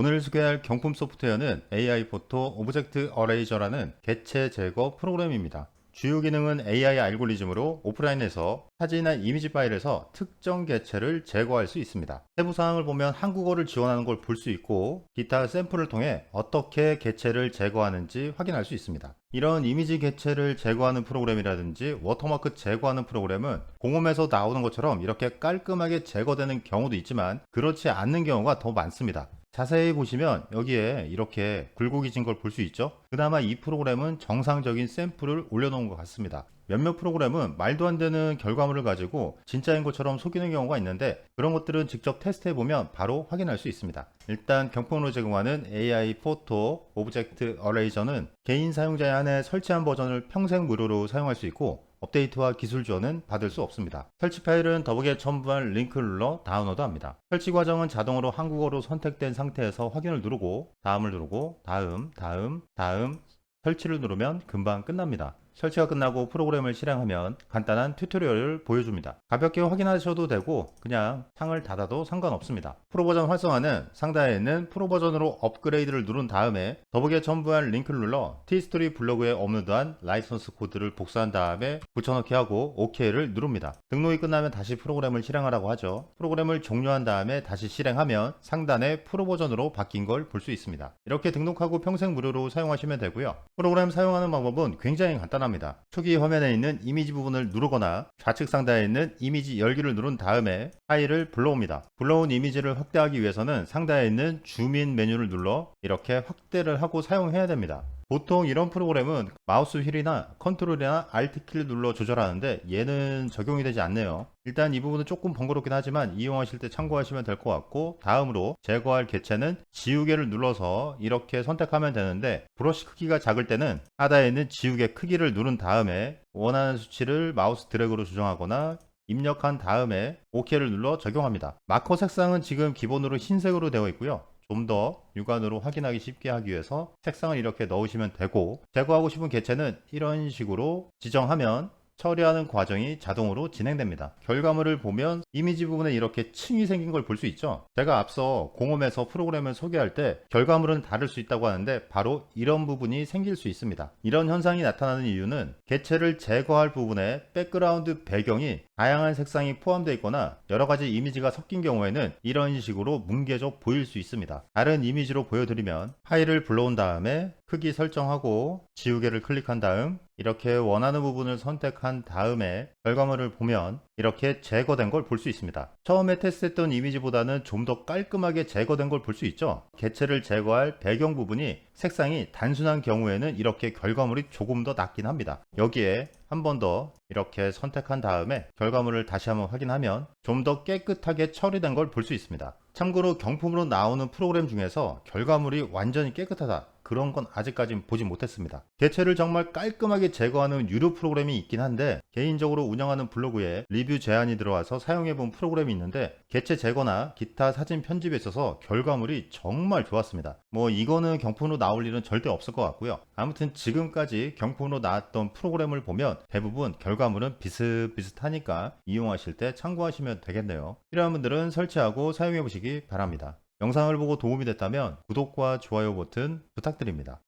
오늘 소개할 경품 소프트웨어는 AI 포토 오브젝트 어레이저라는 개체 제거 프로그램입니다. 주요 기능은 AI 알고리즘으로 오프라인에서 사진이나 이미지 파일에서 특정 개체를 제거할 수 있습니다. 세부 사항을 보면 한국어를 지원하는 걸 볼 수 있고 기타 샘플을 통해 어떻게 개체를 제거하는지 확인할 수 있습니다. 이런 이미지 개체를 제거하는 프로그램이라든지 워터마크 제거하는 프로그램은 공홈에서 나오는 것처럼 이렇게 깔끔하게 제거되는 경우도 있지만 그렇지 않는 경우가 더 많습니다. 자세히 보시면 여기에 이렇게 굴곡이 진 걸 볼 수 있죠. 그나마 이 프로그램은 정상적인 샘플을 올려놓은 것 같습니다. 몇몇 프로그램은 말도 안 되는 결과물을 가지고 진짜인 것처럼 속이는 경우가 있는데 그런 것들은 직접 테스트해 보면 바로 확인할 수 있습니다. 일단 경품으로 제공하는 AI 포토 오브젝트 어레이저는 개인 사용자에 한해 설치한 버전을 평생 무료로 사용할 수 있고 업데이트와 기술 지원은 받을 수 없습니다. 설치 파일은 더보기에 첨부한 링크를 눌러 다운로드 합니다. 설치 과정은 자동으로 한국어로 선택된 상태에서 확인을 누르고 다음을 누르고 다음, 다음, 다음 설치를 누르면 금방 끝납니다. 설치가 끝나고 프로그램을 실행하면 간단한 튜토리얼을 보여줍니다. 가볍게 확인하셔도 되고 그냥 창을 닫아도 상관없습니다. 프로 버전 활성화는 상단에 있는 프로 버전으로 업그레이드를 누른 다음에 더보기에 첨부한 링크를 눌러 티스토리 블로그에 업로드한 라이선스 코드를 복사한 다음에 붙여넣기 하고 OK를 누릅니다. 등록이 끝나면 다시 프로그램을 실행하라고 하죠. 프로그램을 종료한 다음에 다시 실행하면 상단에 프로 버전으로 바뀐 걸 볼 수 있습니다. 이렇게 등록하고 평생 무료로 사용하시면 되고요. 프로그램 사용하는 방법은 굉장히 간단합니다. 초기 화면에 있는 이미지 부분을 누르거나 좌측 상단에 있는 이미지 열기를 누른 다음에 파일을 불러옵니다. 불러온 이미지를 확대하기 위해서는 상단에 있는 줌인 메뉴를 눌러 이렇게 확대를 하고 사용해야 됩니다. 보통 이런 프로그램은 마우스 휠이나 컨트롤이나 Alt 키를 눌러 조절하는데 얘는 적용이 되지 않네요. 일단 이 부분은 조금 번거롭긴 하지만 이용하실 때 참고하시면 될 것 같고 다음으로 제거할 개체는 지우개를 눌러서 이렇게 선택하면 되는데 브러쉬 크기가 작을 때는 하단에 있는 지우개 크기를 누른 다음에 원하는 수치를 마우스 드래그로 조정하거나 입력한 다음에 OK를 눌러 적용합니다. 마커 색상은 지금 기본으로 흰색으로 되어 있고요. 좀 더 육안으로 확인하기 쉽게 하기 위해서 색상을 이렇게 넣으시면 되고 제거하고 싶은 개체는 이런 식으로 지정하면 처리하는 과정이 자동으로 진행됩니다. 결과물을 보면 이미지 부분에 이렇게 층이 생긴 걸 볼 수 있죠. 제가 앞서 공홈에서 프로그램을 소개할 때 결과물은 다를 수 있다고 하는데 바로 이런 부분이 생길 수 있습니다. 이런 현상이 나타나는 이유는 개체를 제거할 부분에 백그라운드 배경이 다양한 색상이 포함되어 있거나 여러 가지 이미지가 섞인 경우에는 이런 식으로 뭉개져 보일 수 있습니다. 다른 이미지로 보여드리면 파일을 불러온 다음에 크기 설정하고 지우개를 클릭한 다음 이렇게 원하는 부분을 선택한 다음에 결과물을 보면 이렇게 제거된 걸 볼 수 있습니다. 처음에 테스트했던 이미지보다는 좀 더 깔끔하게 제거된 걸 볼 수 있죠. 개체를 제거할 배경 부분이 색상이 단순한 경우에는 이렇게 결과물이 조금 더 낫긴 합니다. 여기에 한 번 더 이렇게 선택한 다음에 결과물을 다시 한번 확인하면 좀 더 깨끗하게 처리된 걸 볼 수 있습니다. 참고로 경품으로 나오는 프로그램 중에서 결과물이 완전히 깨끗하다. 그런 건 아직까진 보지 못했습니다. 개체를 정말 깔끔하게 제거하는 유료 프로그램이 있긴 한데 개인적으로 운영하는 블로그에 리뷰 제안이 들어와서 사용해본 프로그램이 있는데 개체 제거나 기타 사진 편집에 있어서 결과물이 정말 좋았습니다. 뭐 이거는 경품으로 나올 일은 절대 없을 것 같고요. 아무튼 지금까지 경품으로 나왔던 프로그램을 보면 대부분 결과물은 비슷비슷하니까 이용하실 때 참고하시면 되겠네요. 필요한 분들은 설치하고 사용해 보시기 바랍니다. 영상을 보고 도움이 됐다면 구독과 좋아요 버튼 부탁드립니다.